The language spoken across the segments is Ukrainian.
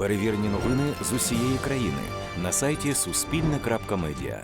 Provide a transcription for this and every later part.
Перевірені новини з усієї країни на сайті Суспільне.Медіа.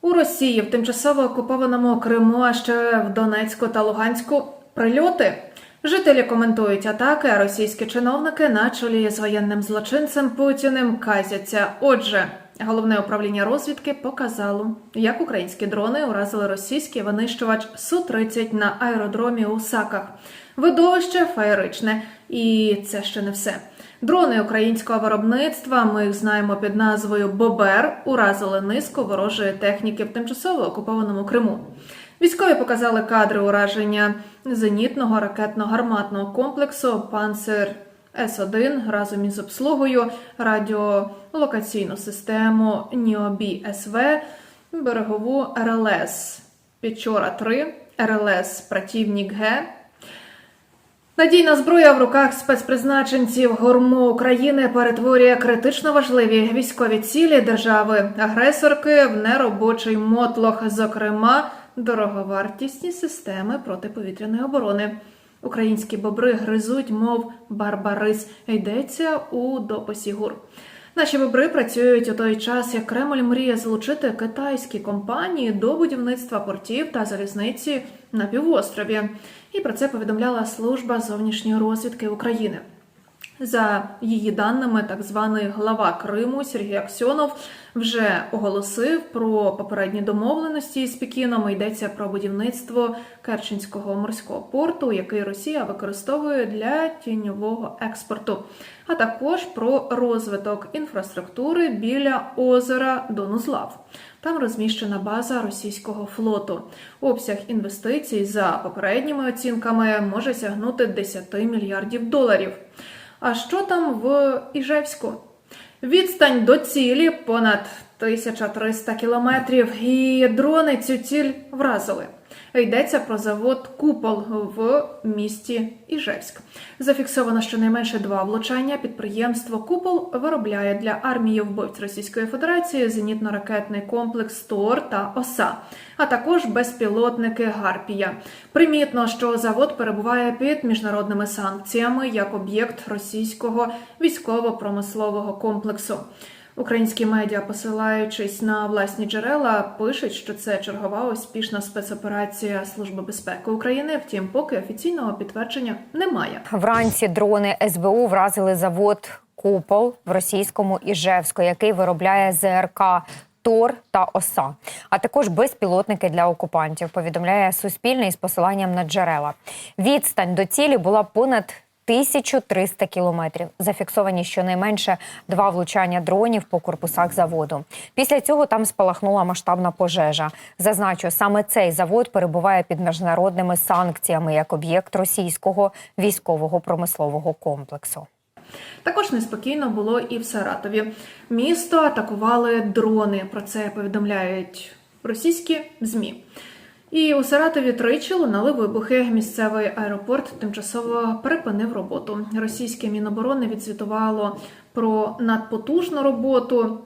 У Росії в тимчасово окупованому Криму, а ще в Донецьку та Луганську прильоти. Жителі коментують атаки, а російські чиновники на чолі з воєнним злочинцем Путіним казяться. Отже, головне управління розвідки показало, як українські дрони уразили російський винищувач Су-30 на аеродромі у Саках. Видовище феєричне, і це ще не все. Дрони українського виробництва, ми їх знаємо під назвою Бобер, уразили низку ворожої техніки в тимчасово окупованому Криму. Військові показали кадри ураження зенітного ракетно-гарматного комплексу Панцир С-1 разом із обслугою, радіолокаційну систему Ніобі СВ, берегову РЛС Печора 3, РЛС Пратівнік Г. Надійна зброя в руках спецпризначенців гурму України перетворює критично важливі військові цілі держави-агресорки в неробочий мотлох, зокрема дороговартісні системи протиповітряної оборони. Українські бобри гризуть, мов барбарис. Йдеться у дописі ГУР. Наші бобри працюють у той час, як Кремль мріє залучити китайські компанії до будівництва портів та залізниці на півострові. І про це повідомляла служба зовнішньої розвідки України. За її даними, так званий глава Криму Сергій Аксьонов вже оголосив про попередні домовленості з Пекіном. Йдеться про будівництво Керченського морського порту, який Росія використовує для тіньового експорту, а також про розвиток інфраструктури біля озера Донузлав. Там розміщена база російського флоту. Обсяг інвестицій за попередніми оцінками може сягнути 10 мільярдів доларів. А що там в Іжевську? Відстань до цілі понад 1300 кілометрів, і дрони цю ціль вразили. Йдеться про завод Купол в місті Іжевськ. Зафіксовано щонайменше два влучання. Підприємство Купол виробляє для армії вбивць Російської Федерації зенітно-ракетний комплекс ТОР та ОСА, а також безпілотники Гарпія. Примітно, що завод перебуває під міжнародними санкціями як об'єкт російського військово-промислового комплексу. Українські медіа, посилаючись на власні джерела, пишуть, що це чергова успішна спецоперація Служби безпеки України. Втім, поки офіційного підтвердження немає. Вранці дрони СБУ вразили завод Купол в російському Іжевську, який виробляє ЗРК. Тор та ОСА, а також безпілотники для окупантів. Повідомляє Суспільне із посиланням на джерела. Відстань до цілі була понад 1300 кілометрів. Зафіксовані щонайменше два влучання дронів по корпусах заводу. Після цього там спалахнула масштабна пожежа. Зазначу, саме цей завод перебуває під міжнародними санкціями як об'єкт російського військового промислового комплексу. Також неспокійно було і в Саратові. Місто атакували дрони. Про це повідомляють російські змі. І у Саратові тричі лунали вибухи. Місцевий аеропорт тимчасово припинив роботу. Російське міноборони відзвітувало про надпотужну роботу.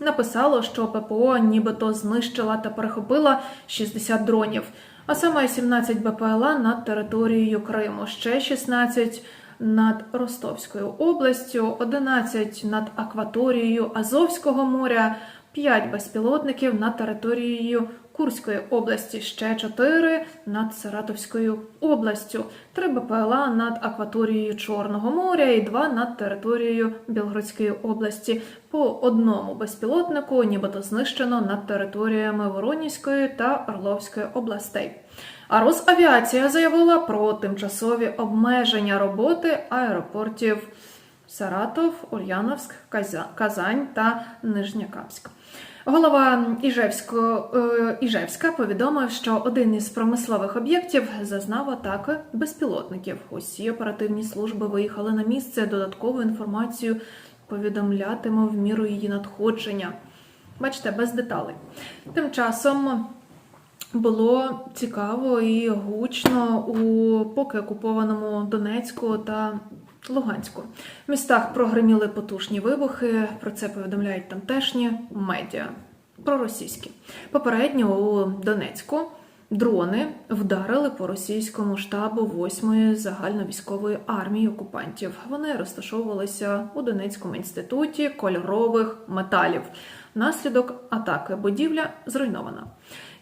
Написало, що ППО нібито знищила та перехопила 60 дронів, а саме 17 БПЛА над територією Криму, ще 16 над Ростовською областю, 11 над акваторією Азовського моря, 5 безпілотників над територією Курської області, ще 4 над Саратовською областю, 3 БПЛА над акваторією Чорного моря і 2 над територією Білгородської області. По одному безпілотнику нібито знищено над територіями Воронізької та Орловської областей. А Росавіація заявила про тимчасові обмеження роботи аеропортів Саратов, Ульяновськ, Казань та Нижнякамськ. Голова е, Іжевська повідомив, що один із промислових об'єктів зазнав атаки безпілотників. Усі оперативні служби виїхали на місце. Додаткову інформацію повідомлятиме в міру її надходження. Бачите, без деталей. Тим часом було цікаво і гучно у поки окупованому Донецьку та Луганську. В містах прогреміли потужні вибухи. Про це повідомляють тамтешні медіа проросійські. Попередньо у Донецьку Дрони вдарили по російському штабу 8-ї загальновійськової армії окупантів. Вони розташовувалися у Донецькому інституті кольорових металів. Внаслідок атаки будівля зруйнована.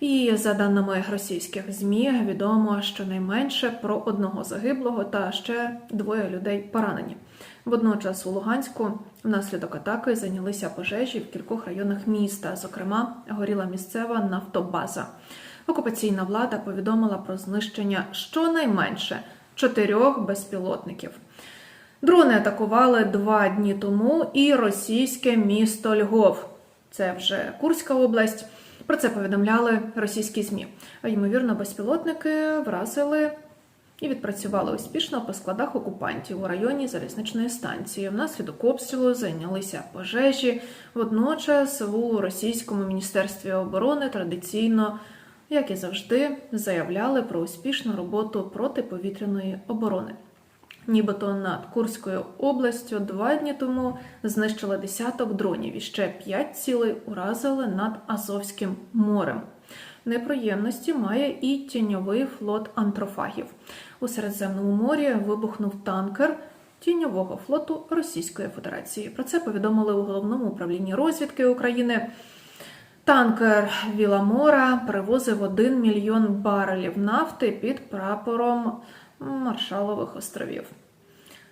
І за даними російських змі, відомо щонайменше про одного загиблого та ще двоє людей поранені. Водночас у Луганську внаслідок атаки зайнялися пожежі в кількох районах міста. Зокрема, горіла місцева нафтобаза. Окупаційна влада повідомила про знищення щонайменше чотирьох безпілотників. Дрони атакували два дні тому і російське місто Львов. Це вже Курська область. Про це повідомляли російські ЗМІ. Ймовірно, безпілотники вразили і відпрацювали успішно по складах окупантів у районі залізничної станції. Внаслідок обстрілу зайнялися пожежі. Водночас у російському міністерстві оборони традиційно, як і завжди, заявляли про успішну роботу протиповітряної оборони. Нібито над Курською областю два дні тому знищили десяток дронів і ще п'ять цілей уразили над Азовським морем. Неприємності має і тіньовий флот антрофагів. У Середземному морі вибухнув танкер тіньового флоту Російської Федерації. Про це повідомили у головному управлінні розвідки України. Танкер Віламора перевозив 1 мільйон барелів нафти під прапором Маршалових островів.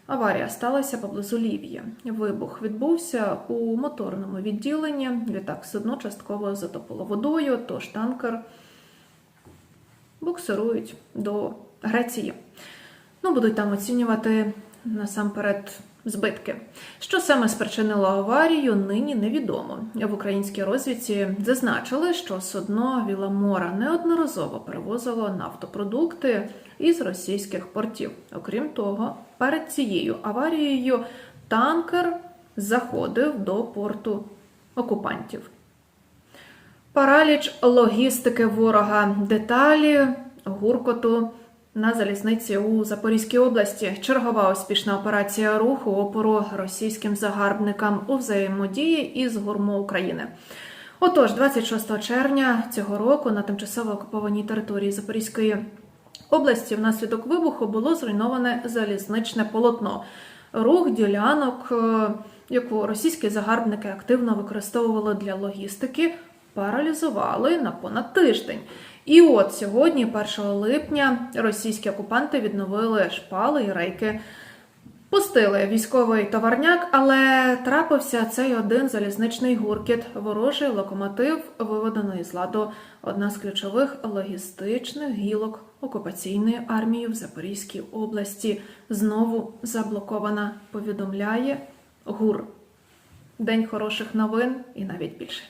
Аварія сталася поблизу Лівії. Вибух відбувся у моторному відділенні. Літак судно частково затопило водою, тож танкер буксирують до Греції. Ну, будуть там оцінювати насамперед збитки. Що саме спричинило аварію, нині невідомо. В українській розвідці зазначили, що судно Віламора неодноразово перевозило нафтопродукти із російських портів. Окрім того, перед цією аварією танкер заходив до порту окупантів. Параліч логістики ворога, деталі гуркоту на залізниці у Запорізькій області. Чергова успішна операція руху опору російським загарбникам у взаємодії із гурмо України. Отож, 26 червня цього року на тимчасово окупованій території Запорізької області внаслідок вибуху було зруйноване залізничне полотно. Рух ділянок, е, яку російські загарбники активно використовували для логістики, паралізували на понад тиждень. І от сьогодні, 1 липня, російські окупанти відновили шпали і рейки. Пустили військовий товарняк, але трапився цей один залізничний гуркіт. Ворожий локомотив виведений з ладу. Одна з ключових логістичних гілок окупаційної армії в Запорізькій області знову заблокована. Повідомляє ГУР. День хороших новин і навіть більше.